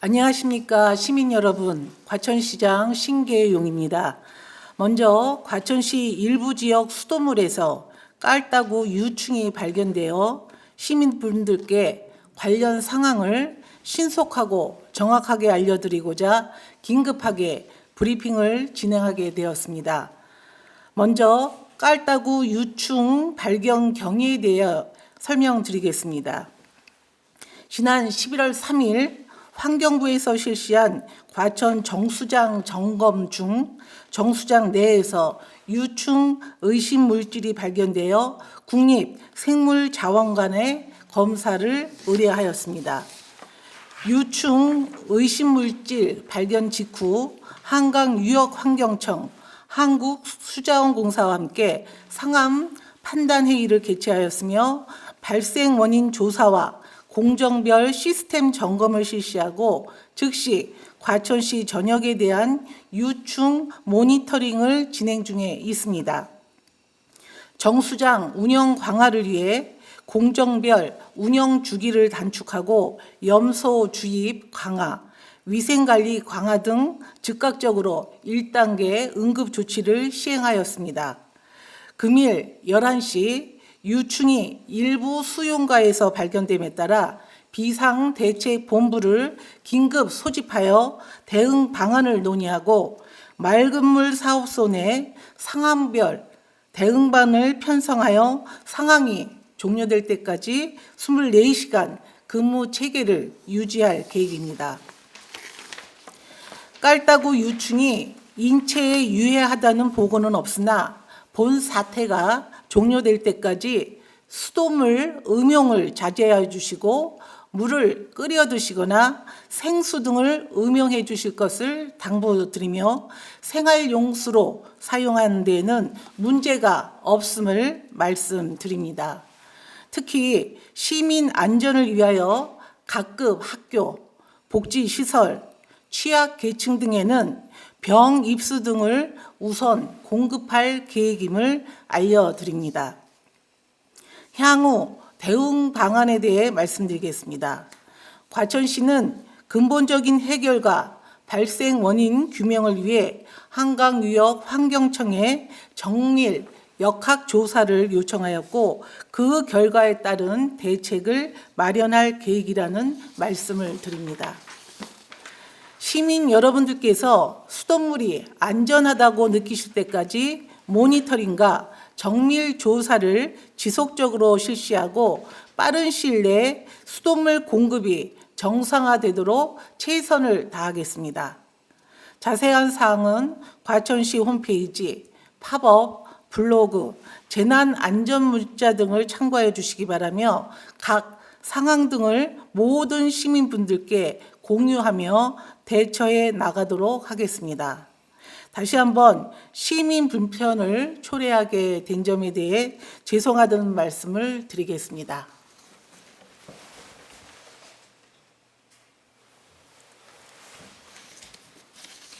안녕하십니까 시민 여러분 과천시장 신계용입니다. 먼저 과천시 일부 지역 수도물에서 깔따구 유충이 발견되어 시민분들께 관련 상황을 신속하고 정확하게 알려드리고자 긴급하게 브리핑을 진행하게 되었습니다. 먼저 깔따구 유충 발견 경위에 대해 설명드리겠습니다. 지난 11월 3일 환경부에서 실시한 과천 정수장 점검 중 정수장 내에서 유충 의심 물질이 발견되어 국립생물자원관에 검사를 의뢰하였습니다. 유충 의심 물질 발견 직후 한강유역환경청 한국수자원공사와 함께 상암 판단회의를 개최하였으며 발생 원인 조사와 공정별 시스템 점검을 실시하고 즉시 과천시 전역에 대한 유충 모니터링을 진행 중에 있습니다. 정수장 운영 강화를 위해 공정별 운영 주기를 단축하고 염소 주입 강화, 위생관리 강화 등 즉각적으로 1단계 응급 조치를 시행하였습니다. 금일 11시 유충이 일부 수용가에서 발견됨에 따라 비상대책본부를 긴급 소집하여 대응 방안을 논의하고 맑은 물 사업소 내 상황별 대응반을 편성하여 상황이 종료될 때까지 24시간 근무 체계를 유지할 계획입니다. 깔따구 유충이 인체에 유해하다는 보고는 없으나 본 사태가 종료될 때까지 수돗물 음용을 자제해 주시고 물을 끓여 드시거나 생수 등을 음용해 주실 것을 당부드리며 생활용수로 사용하는 데에는 문제가 없음을 말씀드립니다. 특히 시민 안전을 위하여 각급 학교, 복지시설, 취약계층 등에는 병 입수 등을 우선 공급할 계획임을 알려드립니다. 향후 대응 방안에 대해 말씀드리겠습니다. 과천시는 근본적인 해결과 발생 원인 규명을 위해 한강유역 환경청에 정밀 역학 조사를 요청하였고 그 결과에 따른 대책을 마련할 계획이라는 말씀을 드립니다. 시민 여러분들께서 수돗물이 안전하다고 느끼실 때까지 모니터링과 정밀 조사를 지속적으로 실시하고 빠른 시일 내에 수돗물 공급이 정상화되도록 최선을 다하겠습니다. 자세한 사항은 과천시 홈페이지, 팝업, 블로그, 재난 안전 문자 등을 참고해 주시기 바라며 각 상황 등을 모든 시민분들께 공유하며 대처해 나가도록 하겠습니다. 다시 한번 시민 불편을 초래하게 된 점에 대해 죄송하다는 말씀을 드리겠습니다.